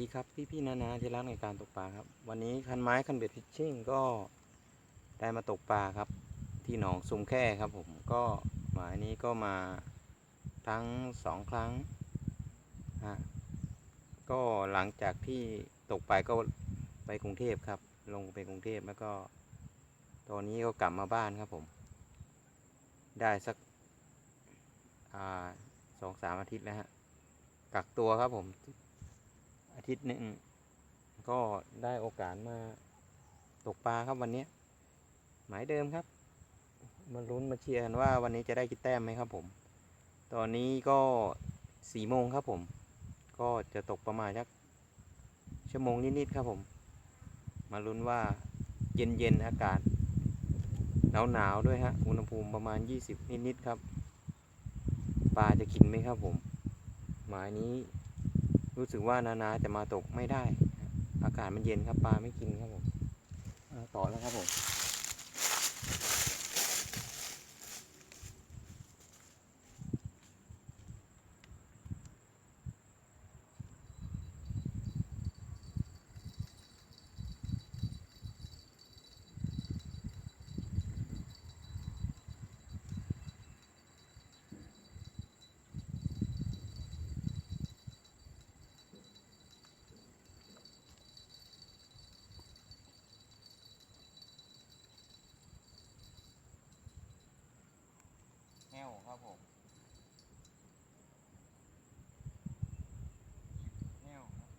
วัสดีครับพี่พี่ๆนานาที่รักในการตกปลาครับ วันนี้คันไม้คันเบ็ดฟิชชิ่งก็ได้มาตกปลาครับ ที่หนองซุมแค่ครับผมก็หมายนี้ก็มาทั้งสองครั้งฮะก็หลังจากที่ตกไปก็ไปกรุงเทพครับ ลงไปกรุงเทพแล้วก็ ตอนนี้ก็กลับมาบ้านครับผม ได้สักอ่าสองสามอาทิตย์แล้วฮะกักตัวครับผม อาทิตย์หนึ่งก็ได้โอกาสมาตกปลาครับวันนี้ หมายเดิมครับ มาลุ้นมาเชียร์กันว่าวันนี้จะได้กี่แต้มไหมครับผม ตอนนี้ก็สี่โมงครับผม ก็จะตกประมาณสักชั่วโมงนิดๆครับผม มาลุ้นว่าเย็นๆอากาศหนาวๆด้วยฮะ อุณหภูมิประมาณ 20 นิด ๆ ครับ ปลาจะกินไหมครับผม หมายนี้ รู้สึกว่านานาจะมาตกไม่ได้ อากาศมันเย็นครับปลาไม่กินครับผมต่อแล้วครับผม แห้วครับผมแห้วครับ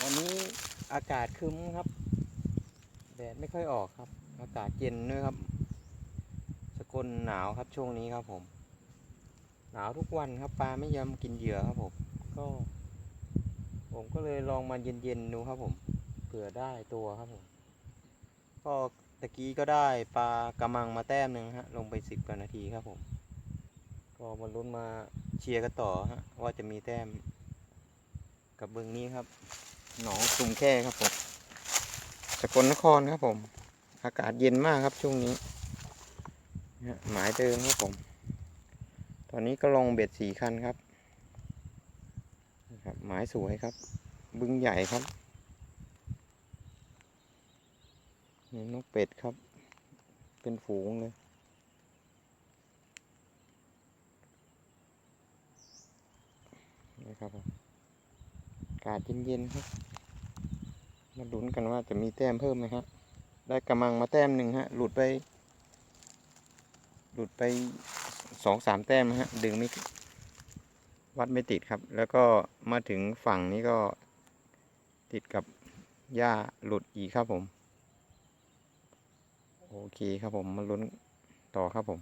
วันนี้ อากาศคึ้มครับ แดดไม่ค่อยออกครับ อากาศเย็นด้วยครับ สกลหนาวครับช่วงนี้ครับผม หนาวทุกวันครับปลาไม่ยอมกินเหยื่อครับผม ก็ ผมก็เลยลองมาเย็นๆดูครับผมเผื่อได้ตัวครับผม ก็ตะกี้ก็ได้ปลากระมังมาแต้มหนึ่งฮะ ลงไปสิบกว่านาทีครับผม ก็มาลุ้นมาเชียร์กันต่อฮะ ว่าจะมีแต้มกับเบื้องนี้ครับ หนองซุมแค่ครับผมสกลนครครับผม อากาศเย็นมากครับช่วงนี้นะฮะหมายเดิมครับผม ตอนนี้ก็ลงเบ็ดสี่คันครับนะครับ หมายสวยครับ บึงใหญ่ครับนี่นกเป็ดครับ เป็นฝูงเลยนะครับผมากาศเย็นๆครับ มาลุ้นกันว่าจะมีแต้มเพิ่มไหมครับ ได้กำมังมาแต้มหนึ่งฮะ หลุดไป หลุดไปสองสามแต้มฮะ ดึงไม่วัดไม่ติดครับ แล้วก็มาถึงฝั่งนี้ก็ติดกับหญ้าหลุดอีกครับผม โอเคครับผม มาลุ้นต่อครับผม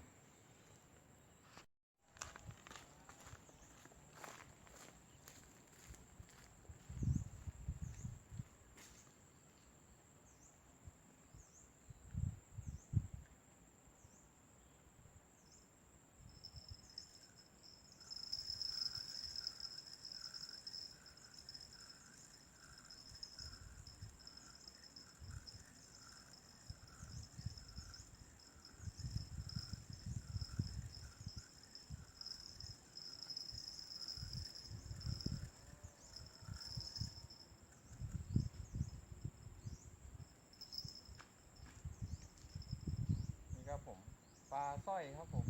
นี่ครับผม ป ลาสร้อยครับผม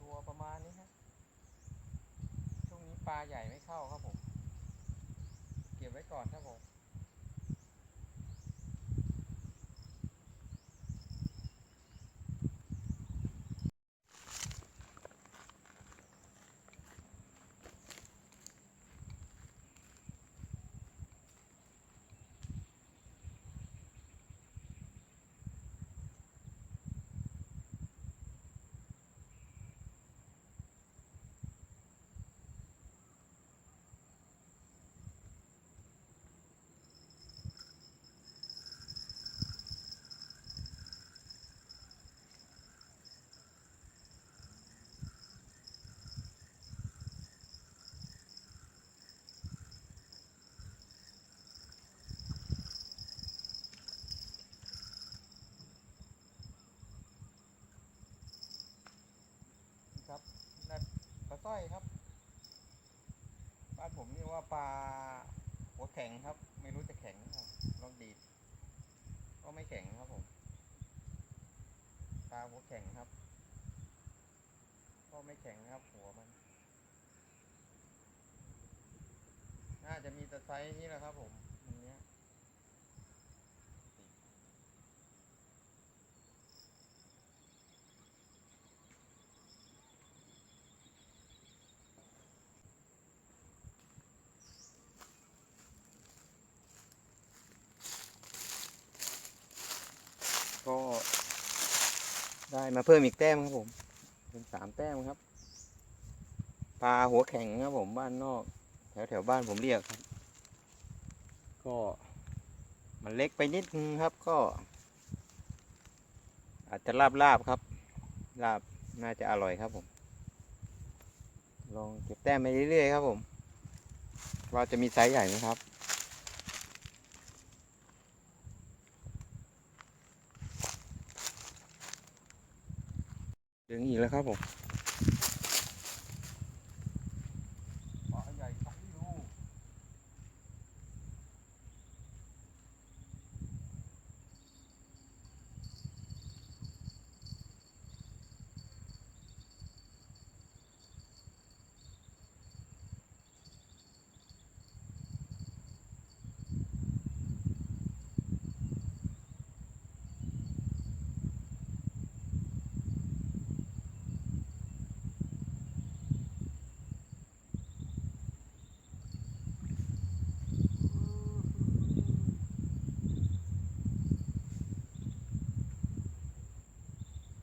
ตัวประมาณนี้ครับช่วงนี้ปลาใหญ่ไม่เข้าครับผม เก็บไว้ก่อนครับผม สร้อยครับ บ้านผมเรียกว่าปลาหัวแข็งครับ ไม่รู้จะแข็งหรือเปล่าลองดีดก็ไม่แข็งครับผมปลาหัวแข็งครับ ก็ไม่แข็งครับ หัวมัน น่าจะมีแต่ไซส์นี้แหละครับผม ได้มาเพิ่มอีกแต้มครับผม เป็นสามแต้มครับ ปลาหัวแข็งครับผมบ้านนอก แถวแถวบ้านผมเรียกครับ ก็ มันเล็กไปนิดนึงครับก็ อาจจะลาบลาบครับ ลาบน่าจะอร่อยครับผม ลองเก็บแต้มไปเรื่อยๆครับผม ว่าจะมีไซส์ใหญ่ไหมครับ ดึงอีกแล้วครับผมปลาใหญ่สองโล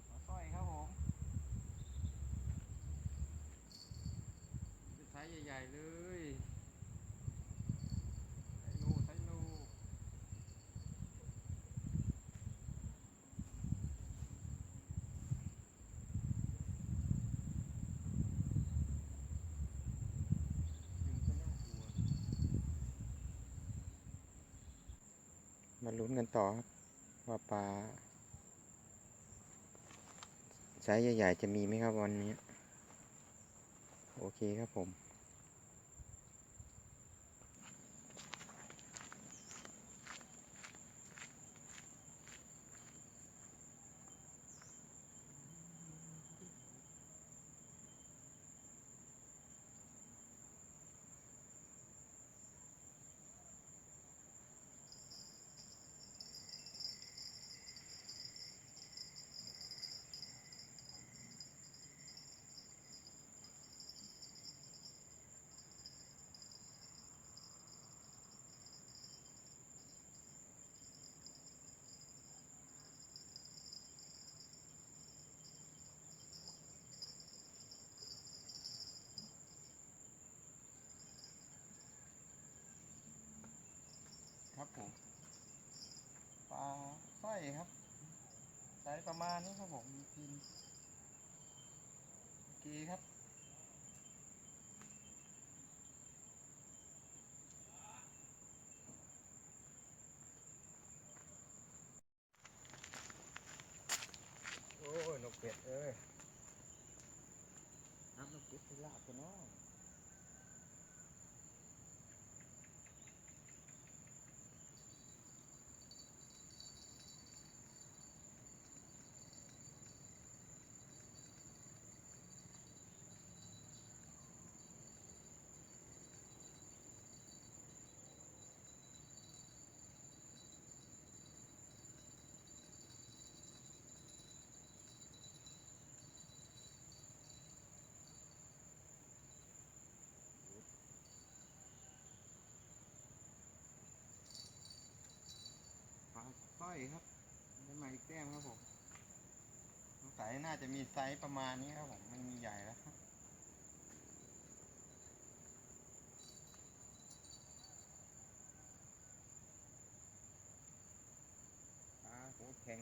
ปลาสร้อยครับผมเป็นไซส์ใหญ่ ๆ เลยไซโลไซโลดึงก็น่ากลัวมา ลุ้นกันต่อครับว่าปลาไซส์ใหญ่ๆจะมีไหมครับวันนี้ โอเคครับผม ครับไซส์ประมาณนี้ครับผมมีพินโอเคครับโอ้ยนกเป็ดเอ้ยน้ำนกเป็ดที่ลาบกันเนาะ ปลาสร้อยครับได้ มาอีกแต้มครับผมสงสัยน่าจะมีไซส์ประมาณนี้ครับผมมันมีใหญ่แล้วอ่าหัวแข็ง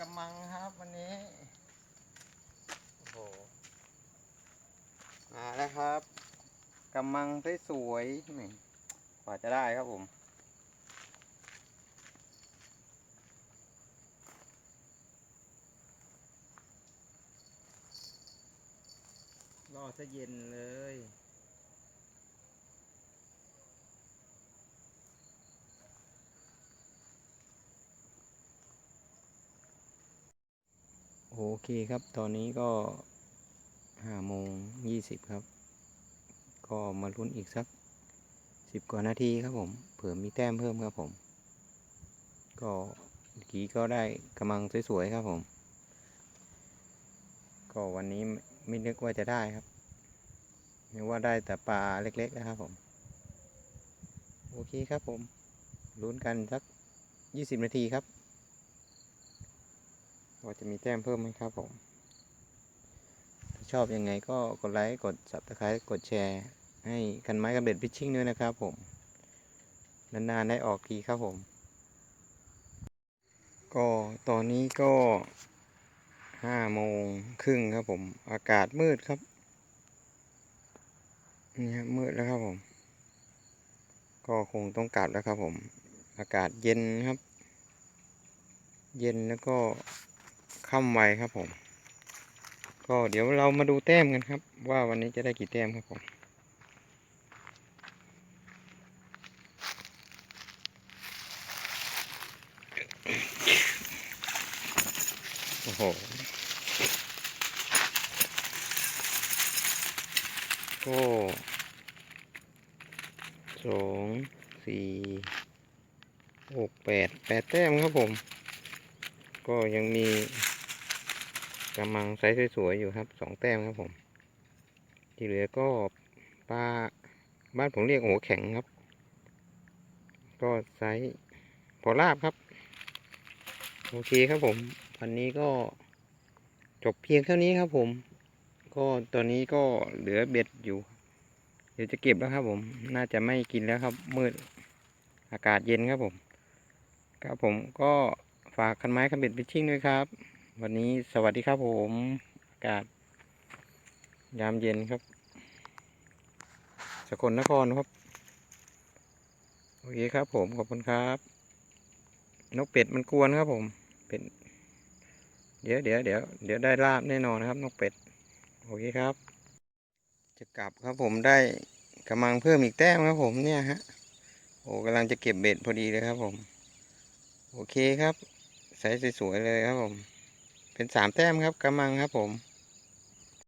กำมังครับวันนี้ โอ้โห มาแล้วครับกำมังสวยๆแหม่กว่าจะได้ครับผม รอซะเย็นเลย โอเคครับ ตอนนี้ก็ห้าโมงยี่สิบครับ ก็มาลุ้นอีกสักสิบกว่านาทีครับผม เผื่อมีแต้มเพิ่มครับผม ก็เมื่อกี้ก็ได้กำลังสวยๆครับผม ก็วันนี้ไม่ไม่นึกว่าจะได้ครับนึกว่าได้แต่ปลาเล็กๆนะครับผม โอเคครับผมลุ้นกันสักยี่สิบนาทีครับ ว่าจะมีแต้มเพิ่มไหมครับผม ถ้าชอบยังไงก็กดไลค์ กด subscribe กดแชร์ ให้คันไม้กับเบ็ดพิชชิ่งด้วยนะครับผม นานๆได้ออกทีครับผม ก็ตอนนี้ก็ห้าโมงครึ่งครับผม อากาศมืดครับนี่ฮะมืดแล้วครับผม ก็คงต้องกลับแล้วครับผม อากาศเย็นครับ เย็นแล้วก็ ค่ำไวครับผม ก็เดี๋ยวเรามาดูแต้มกันครับ ว่าวันนี้จะได้กี่แต้มครับผมโอ้โหก็สองสี่หกแปดแปดแต้มครับผม ก็ยังมี กำลังไซส์สวยๆอยู่ครับสองแต้มครับผม ที่เหลือก็ปลาบ้านผมเรียกหัวแข็งครับ ก็ไซส์พอลาบครับ โอเคครับผม วันนี้ก็จบเพียงเท่านี้ครับผม ก็ตอนนี้ก็เหลือเบ็ดอยู่ เดี๋ยวจะเก็บแล้วครับผม น่าจะไม่กินแล้วครับ มืด อากาศเย็นครับผม ครับผมก็ฝากคันไม้คันเบ็ดไปชิ่งด้วยครับ วันนี้สวัสดีครับผมอากาศยามเย็นครับ สกลนครครับ โอเคครับผม ขอบคุณครับ นกเป็ดมันกวนครับผม เป็นเดี๋ยวเดี๋ยวเดี๋ยวเดี๋ยวได้ลาบแน่นอนนะครับ นกเป็ด โอเคครับ จะกลับครับผมได้กำลังเพิ่มอีกแต้มครับผมเนี่ยฮะ โอ้กำลังจะเก็บเบ็ดพอดีเลยครับผม โอเคครับ ใสสวยๆเลยครับผม เป็นสามแต้มครับกำมังครับผม